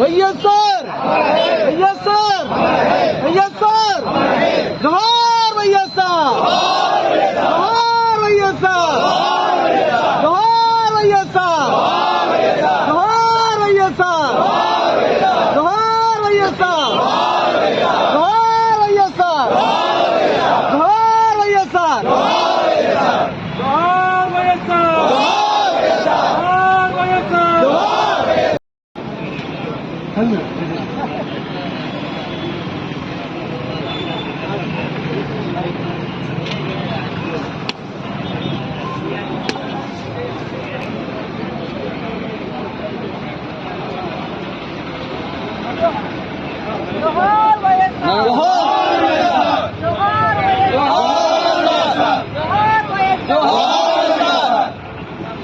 भैया सर भैया सर भैया सर तमारैया जोहार तमार सर तमारैया सर तमारैया जोहार तमारैया सर तैया सर त 달려.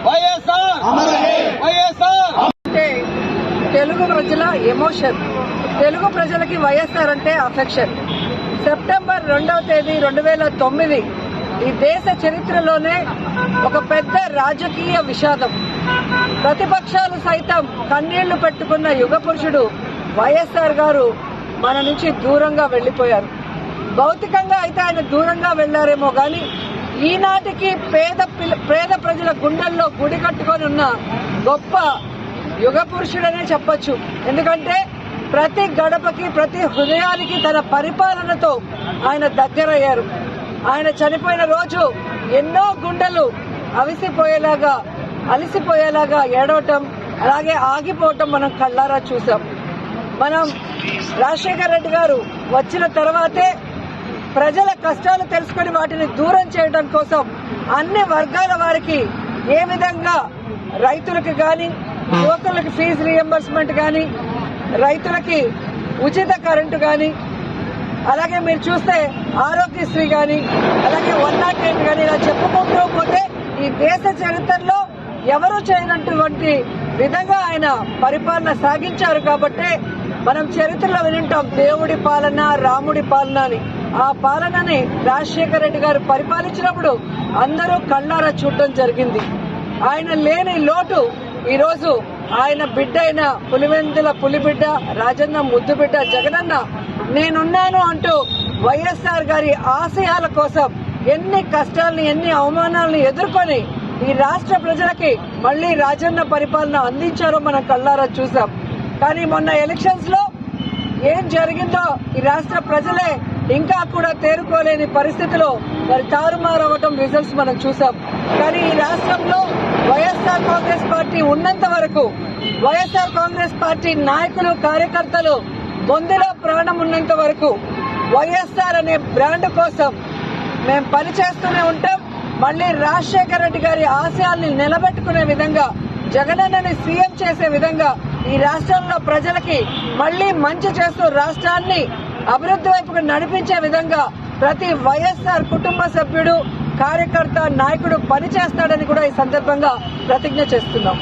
వైఎస్ఆర్ వైఎస్ఆర్ ప్రజల ఎమోషన్. తెలుగు ప్రజలకి వైఎస్ఆర్ అంటే అఫెక్షన్ సెప్టెంబర్ రెండవ తేదీ రెండు వేల తొమ్మిది. ఈ దేశ చరిత్రలోనే ఒక పెద్ద రాజకీయ విషాదం. ప్రతిపక్షాలు సైతం కన్నీళ్ళు పెట్టుకున్న యుగ పురుషుడు వైఎస్ఆర్ గారు మన నుంచి దూరంగా వెళ్ళిపోయారు భౌతికంగా అయితే ఆయన దూరంగా వెళ్ళారేమో గాని ఈనాటికి పేద పిల్ల- పేద ప్రజల గుండెల్లో గుడి కట్టుకొని ఉన్న గొప్ప యుగ పురుషుడనే చెప్పొచ్చు. ఎందుకంటే ప్రతి గడపకి ప్రతి హృదయానికి తన పరిపాలనతో ఆయన దగ్గరయ్యారు. ఆయన చనిపోయిన రోజు ఎన్నో గుండెలు అవిసిపోయేలాగా అలసిపోయేలాగా ఏడవటం అలాగే ఆగిపోవటం మనం కళ్ళారా చూసాం. మనం రాజశేఖర్ రెడ్డి గారు వచ్చిన తర్వాతే ప్రజల కష్టాలు తెలుసుకొని వాటిని దూరం చేయడం కోసం అన్ని వర్గాల వారికి ఏ విధంగా రైతులకు కానీ యువకులకి ఫీజు రియంబర్స్మెంట్ కానీ రైతులకి ఉచిత కరెంటు కానీ అలాగే మీరు చూస్తే ఆరోగ్యశ్రీ కానీ అలాగే వన్ నాట్ ఎయిట్ కానీ ఇలా చెప్పుకుంటూ పోతే ఈ దేశ చరిత్రలో ఎవరు చేయనటువంటి విధంగా ఆయన పరిపాలన సాగించారు కాబట్టే మనం చరిత్రలో వినింటాం దేవుడి పాలన రాముడి పాలన అని. ఆ పాలనని రాజశేఖర రెడ్డి గారు పరిపాలించినప్పుడు అందరూ కళ్ళారా చూడటం జరిగింది. ఆయన లేని లోటు ఈరోజు ఆయన బిడ్డ అయిన పులివెందుల పులిబిడ్డ రాజన్న ముద్దు బిడ్డ జగనన్న నేనున్నాను అంటూ వైఎస్ఆర్ గారి ఆశయాల కోసం ఎన్ని కష్టాలని ఎన్ని అవమానాలను ఎదుర్కొని ఈ రాష్ట్ర ప్రజలకి మళ్ళీ రాజన్న పరిపాలన అందించారో మనం కళ్ళారా చూసాం. కానీ మొన్న ఎలక్షన్స్లో ఏం జరిగిందో ఈ రాష్ట్ర ప్రజలే ఇంకా కూడా తేరుకోలేని పరిస్థితిలో మరి తారుమారవటం రిజల్ట్స్ మనం చూసాం. కానీ ఈ రాష్ట్రంలో వైఎస్ఆర్ కాంగ్రెస్ పార్టీ ఉన్నంత వరకు వైఎస్ఆర్ కాంగ్రెస్ పార్టీ నాయకులు కార్యకర్తలు బొందిలో ప్రాణం ఉన్నంత వరకు వైఎస్ఆర్ అనే బ్రాండ్ కోసం మేము పనిచేస్తూనే ఉంటాం. మళ్ళీ రాజశేఖర రెడ్డి గారి ఆశయాల్ని నిలబెట్టుకునే విధంగా జగనన్నని సీఎం చేసే విధంగా ఈ రాష్ట్రంలో ప్రజలకి మళ్ళీ మంచి చేస్తూ రాష్ట్రాన్ని అభివృద్ధి వైపుకు నడిపించే విధంగా ప్రతి వైఎస్ఆర్ కుటుంబ సభ్యుడు కార్యకర్త నాయకుడు పనిచేస్తాడని కూడా ఈ సందర్భంగా ప్రతిజ్ఞ చేస్తున్నాం.